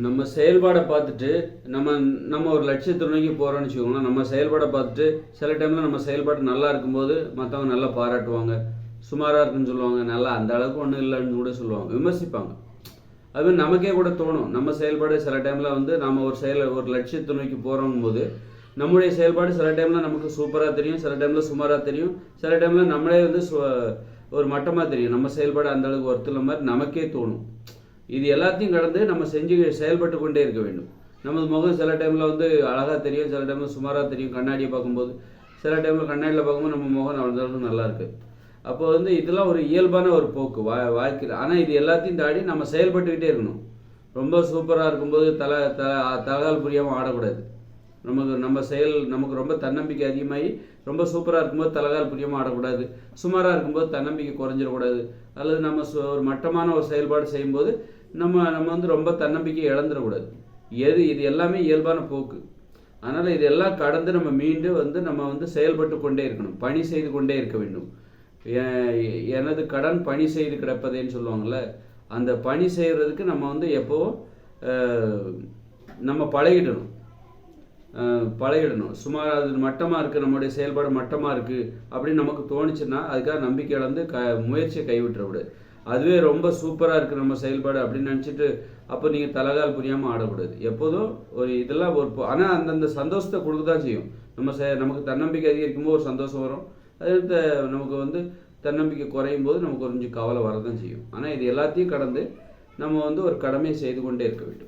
நம்ம செயல்பாடை பார்த்துட்டு நம்ம நம்ம ஒரு லட்சியத்தை நோக்கி போகிறோம்னு வச்சுக்கோங்களேன் நம்ம செயல்பாடை பார்த்துட்டு சில டைமில் நம்ம செயல்பாடு நல்லா இருக்கும்போது மற்றவங்க நல்லா பாராட்டுவாங்க. சுமாராக இருக்குன்னு சொல்லுவாங்க நல்லா அந்த அளவுக்கு ஒன்றும் இல்லைன்னு கூட சொல்லுவாங்க விமர்சிப்பாங்க. அது நமக்கே கூட தோணும். நம்ம செயல்பாடு சில டைமில் வந்து நம்ம ஒரு செயல் ஒரு லட்சியத்தை நோக்கி போகிறோங்கும் போது நம்முடைய செயல்பாடு சில டைமில் நமக்கு சூப்பராக தெரியும் சில டைமில் சுமாராக தெரியும். சில டைமில் நம்மளே வந்து சு- ஒரு மட்டமாக தெரியும். நம்ம செயல்பாடு அந்த அளவுக்கு ஒருத்தல மாதிரி நமக்கே தோணும். இது எல்லாத்தையும் கடந்து நம்ம செஞ்சு செயல்பட்டு கொண்டே இருக்க வேண்டும். நமது முகம் சில டைமில் வந்து அழகாக தெரியும் சில டைமில் சுமாராக தெரியும். கண்ணாடியை பார்க்கும்போது சில டைமில் கண்ணாடியில் பார்க்கும்போது நம்ம முகம் அந்த நல்லா இருக்குது அப்போ வந்து இதெல்லாம் ஒரு இயல்பான ஒரு போக்கு வா வாழ்க்கையில் ஆனால் இது எல்லாத்தையும் தாண்டி நம்ம செயல்பட்டுக்கிட்டே இருக்கணும். ரொம்ப சூப்பராக இருக்கும்போது தலை த தலகால் புரியாமல் ஆடக்கூடாது. நமக்கு நம்ம செயல் நமக்கு ரொம்ப தன்னம்பிக்கை அதிகமாகி ரொம்ப சூப்பராக இருக்கும்போது தலகால் புரியாமல் ஆடக்கூடாது. சுமாராக இருக்கும்போது தன்னம்பிக்கை குறைஞ்சிடக்கூடாது. அல்லது நம்ம சு- ஒரு மட்டமான ஒரு செயல்பாடு செய்யும்போது நம்ம நம்ம வந்து ரொம்ப தன்னம்பிக்கை இழந்துடக்கூடாது. எது இது எல்லாமே இயல்பான போக்கு. அதனால் இதெல்லாம் கடந்து நம்ம மீண்டும் வந்து நம்ம வந்து செயல்பட்டு கொண்டே இருக்கணும். பணி செய்து கொண்டே இருக்க வேண்டும். எனது கடன் பணி செய்து கிடப்பதேன்னு சொல்லுவாங்கள்ல அந்த பணி செய்கிறதுக்கு நம்ம வந்து எப்போவும் நம்ம பழகிடணும். பழகிடணும். சுமார் அது மட்டமாக இருக்குது நம்மளுடைய செயல்பாடு மட்டமாக இருக்குது அப்படின்னு நமக்கு தோணுச்சுன்னா அதுக்காக நம்பிக்கை இழந்து க முயற்சியை கைவிட்டுற விடு அதுவே ரொம்ப சூப்பராக இருக்குது நம்ம செயல்பாடு அப்படின்னு நினச்சிட்டு அப்போ நீங்கள் தலகால் புரியாமல் ஆடக்கூடாது. எப்போதும் ஒரு இதெல்லாம் ஒரு ஆனால் அந்தந்த சந்தோஷத்தை கொடுக்க தான் செய்யும். நம்ம செ நமக்கு தன்னம்பிக்கை அதிகரிக்கும் போது ஒரு சந்தோஷம் வரும். அது நமக்கு வந்து தன்னம்பிக்கை குறையும் போது நமக்கு கொஞ்சம் கவலை வரதான் செய்யும். ஆனால் இது எல்லாத்தையும் கடந்து நம்ம வந்து ஒரு கடமையை செய்து கொண்டே இருக்க வேண்டும்.